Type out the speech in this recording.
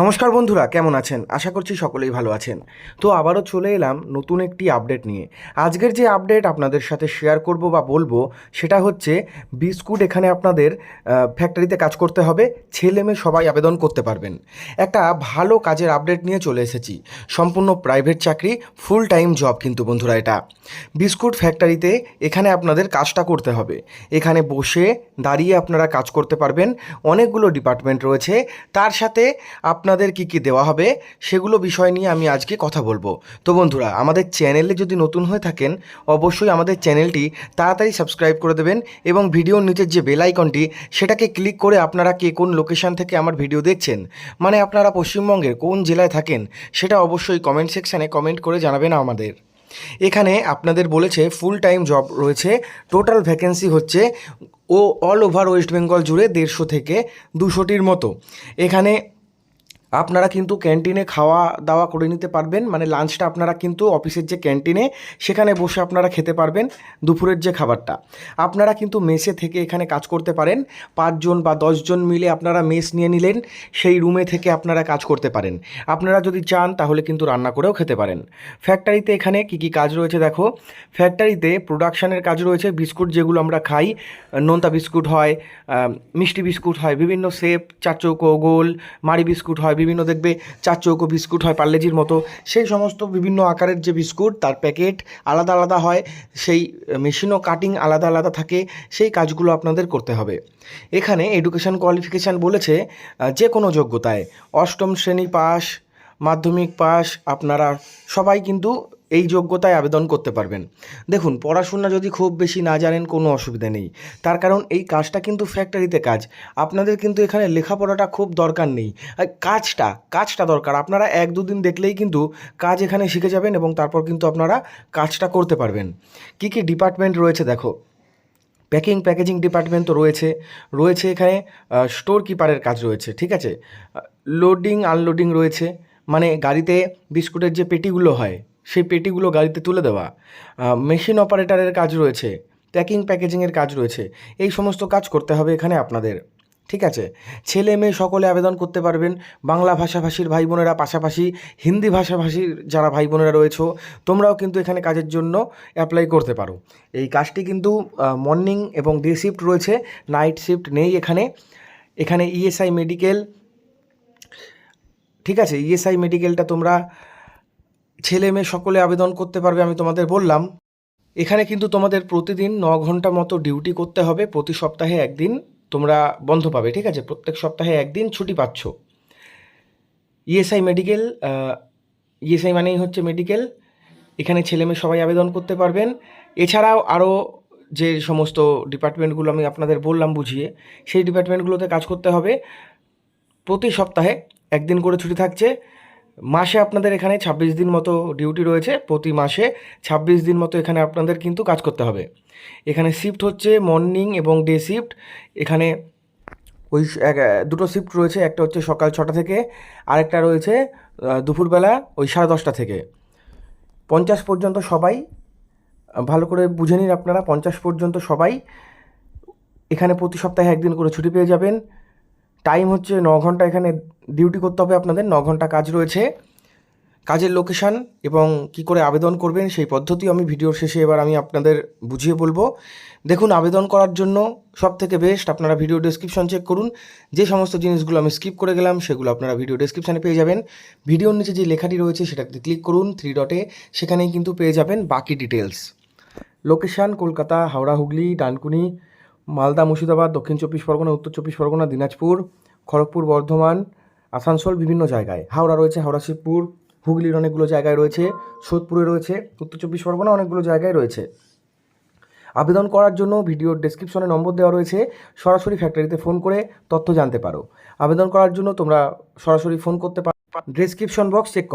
নমস্কার বন্ধুরা, কেমন আছেন? আশা করছি সকলেই ভালো আছেন। তো আবারও চলে এলাম নতুন একটি আপডেট নিয়ে। আজকের যে আপডেট আপনাদের সাথে শেয়ার করব বা বলব, সেটা হচ্ছে বিস্কুট এখানে আপনাদের ফ্যাক্টরিতে কাজ করতে হবে, ছেলে মেয়ে সবাই আবেদন করতে পারবেন। একটা ভালো কাজের আপডেট নিয়ে চলে এসেছি। সম্পূর্ণ প্রাইভেট চাকরি ফুল টাইম জব কিন্তু বন্ধুরা এটা। বিস্কুট ফ্যাক্টরিতে এখানে আপনাদের কাজটা করতে হবে। এখানে বসে দাঁড়িয়ে আপনারা কাজ করতে পারবেন। অনেকগুলো ডিপার্টমেন্ট রয়েছে। তার সাথে আপনাদের কি কি দেওয়া হবে সেগুলো বিষয় নিয়ে আমি আজকে কথা বলব। তো বন্ধুরা, আমাদের চ্যানেলে যদি নতুন হয়ে থাকেন, অবশ্যই আমাদের চ্যানেলটি তাড়াতাড়ি সাবস্ক্রাইব করে দেবেন এবং ভিডিওর নিচের যে বেল আইকনটি, সেটাকে ক্লিক করে আপনারা কে কোন লোকেশান থেকে আমার ভিডিও দেখছেন মানে আপনারা পশ্চিমবঙ্গের কোন জেলায় থাকেন, সেটা অবশ্যই কমেন্ট সেকশানে কমেন্ট করে জানাবেন আমাদের। এখানে আপনাদের বলেছে ফুল টাইম জব রয়েছে টোটাল ভ্যাকেন্সি হচ্ছে ও অল ওভার ওয়েস্ট বেঙ্গল জুড়ে দেড়শো থেকে দুশোটির মতো। এখানে আপনারা কিন্তু ক্যান্টিনে খাওয়া দাওয়া করে নিতে পারবেন। মানে লাঞ্চটা আপনারা কিন্তু অফিসের যে ক্যান্টিনে, সেখানে বসে আপনারা খেতে পারবেন দুপুরের যে খাবারটা। আপনারা কিন্তু মেসে থেকে এখানে কাজ করতে পারেন। পাঁচজন বা দশজন মিলে আপনারা মেস নিয়ে নিলেন, সেই রুমে থেকে আপনারা কাজ করতে পারেন। আপনারা যদি চান, তাহলে কিন্তু রান্না করেও খেতে পারেন। ফ্যাক্টরিতে এখানে কি কি কাজ রয়েছে দেখো। ফ্যাক্টরিতে প্রোডাকশানের কাজ রয়েছে। বিস্কুট যেগুলো আমরা খাই, নোনতা বিস্কুট হয় মিষ্টি বিস্কুট হয়, বিভিন্ন শেপ চার চৌকো গোল মারি বিস্কুট হয় বিভিন্ন দেখবে চার চৌকো বিস্কুট হয় পার্লেজির মতো। সেই সমস্ত বিভিন্ন আকারের যে বিস্কুট, তার প্যাকেট আলাদা আলাদা হয়, সেই মেশিনও কাটিং আলাদা আলাদা থাকে, সেই কাজগুলো আপনাদের করতে হবে। এখানে এডুকেশান কোয়ালিফিকেশান বলেছে যে কোনো যোগ্যতায়। অষ্টম শ্রেণি পাস মাধ্যমিক পাস আপনারা সবাই কিন্তু এই যোগ্যতায় আবেদন করতে পারবেন। দেখুন, পড়াশোনা যদি খুব বেশি না জানেন, কোনো অসুবিধা নেই। তার কারণ, এই কাজটা কিন্তু ফ্যাক্টরিতে কাজ। আপনাদের কিন্তু এখানে লেখাপড়াটা খুব দরকার নেই। কাজটা কাজটা দরকার। আপনারা এক দুদিন দেখলেই কিন্তু কাজ এখানে শিখে যাবেন এবং তারপর কিন্তু আপনারা কাজটা করতে পারবেন। কী কী ডিপার্টমেন্ট রয়েছে দেখো? প্যাকিং প্যাকেজিং ডিপার্টমেন্ট তো রয়েছে। রয়েছে এখানে স্টোর কিপারের কাজ রয়েছে, ঠিক আছে? লোডিং আনলোডিং রয়েছে। মানে গাড়িতে বিস্কুটের যে পেটিগুলো হয় সেই পেটিগুলো গাড়িতে তুলে দেওয়া। মেশিন অপারেটরের কাজ রয়েছে প্যাকিং প্যাকেজিংয়ের কাজ রয়েছে। এই সমস্ত কাজ করতে হবে এখানে আপনাদের। ঠিক আছে? ছেলে মেয়ে সকলে আবেদন করতে পারবেন। বাংলা ভাষাভাষীর ভাই বোনেরা, পাশাপাশি হিন্দি ভাষাভাষীর যারা ভাই বোনেরা রয়েছে, তোমরাও কিন্তু এখানে কাজের জন্য অ্যাপ্লাই করতে পারো। এই কাজটি কিন্তু মর্নিং এবং ডে শিফট রয়েছে নাইট শিফট নেই এখানে। এখানে ইএসআই মেডিকেল ঠিক আছে? ইএসআই মেডিকেলটা তোমরা ছেলে মেয়ে সকলে আবেদন করতে পারবে আমি তোমাদের বললাম। এখানে কিন্তু তোমাদের প্রতিদিন ন ঘণ্টা মতো ডিউটি করতে হবে, প্রতি সপ্তাহে একদিন তোমরা বন্ধ পাবে, ঠিক আছে? প্রত্যেক সপ্তাহে একদিন ছুটি পাচ্ছ। ইএসআই মেডিকেল ইএসআই মানেই হচ্ছে মেডিকেল। এখানে ছেলে মেয়ে সবাই আবেদন করতে পারবেন। এছাড়াও আরও যে সমস্ত ডিপার্টমেন্টগুলো আমি আপনাদের বললাম বুঝিয়ে, সেই ডিপার্টমেন্টগুলোতে কাজ করতে হবে। প্রতি সপ্তাহে একদিন করে ছুটি থাকছে। মাসে আপনাদের এখানে ছাব্বিশ দিন মতো ডিউটি রয়েছে। প্রতি মাসে ছাব্বিশ দিন মতো এখানে আপনাদের কিন্তু কাজ করতে হবে। এখানে শিফট হচ্ছে মর্নিং এবং ডে শিফট এখানে ওই দুটো শিফট রয়েছে। একটা হচ্ছে সকাল ছটা থেকে, আরেকটা রয়েছে দুপুরবেলা ওই সাড়ে দশটা থেকে। পঞ্চাশ পর্যন্ত সবাই ভালো করে বুঝে নিন আপনারা, পঞ্চাশ পর্যন্ত সবাই এখানে প্রতি সপ্তাহে একদিন করে ছুটি পেয়ে যাবেন। টাইম হচ্ছে ন ঘণ্টা এখানে ডিউটি করতে হবে আপনাদের, ন ঘণ্টা কাজ রয়েছে। কাজের লোকেশান এবং কি করে আবেদন করবেন সেই পদ্ধতি আমি ভিডিওর শেষে এবার আমি আপনাদের বুঝিয়ে বলব। দেখুন, আবেদন করার জন্য সব থেকে বেস্ট আপনারা ভিডিও ডেসক্রিপশন চেক করুন। যে সমস্ত জিনিসগুলো আমি স্কিপ করে গেলাম, সেগুলো আপনারা ভিডিও ডেসক্রিপশানে পেয়ে যাবেন। ভিডিওর নিচে যে লেখাটি রয়েছে, সেটাতে ক্লিক করুন থ্রি ডটে সেখানেই কিন্তু পেয়ে যাবেন বাকি ডিটেলস লোকেশান কলকাতা, হাওড়া, হুগলি, ডানকুনি, মালদা, মুর্শিদাবাদ, দক্ষিণ চব্বিশ পরগনা, উত্তর চব্বিশ পরগনা, দিনাজপুর, খড়গপুর, বর্ধমান আসানসোল বিভিন্ন জায়গায়। হাওড়া রয়েছে, হাওড়া শিবপুর, হুগলির অনেকগুলো জায়গায় রয়েছে, সোদপুরে রয়েছে, উত্তর চব্বিশ পরগনা অনেকগুলো জায়গায় রয়েছে। আবেদন করার জন্য ভিডিওর ডেসক্রিপশনে নম্বর দেওয়া রয়েছে, সরাসরি ফ্যাক্টরিতে ফোন করে তথ্য জানতে পারো। আবেদন করার জন্য তোমরা সরাসরি ফোন করতে পারো। Description box check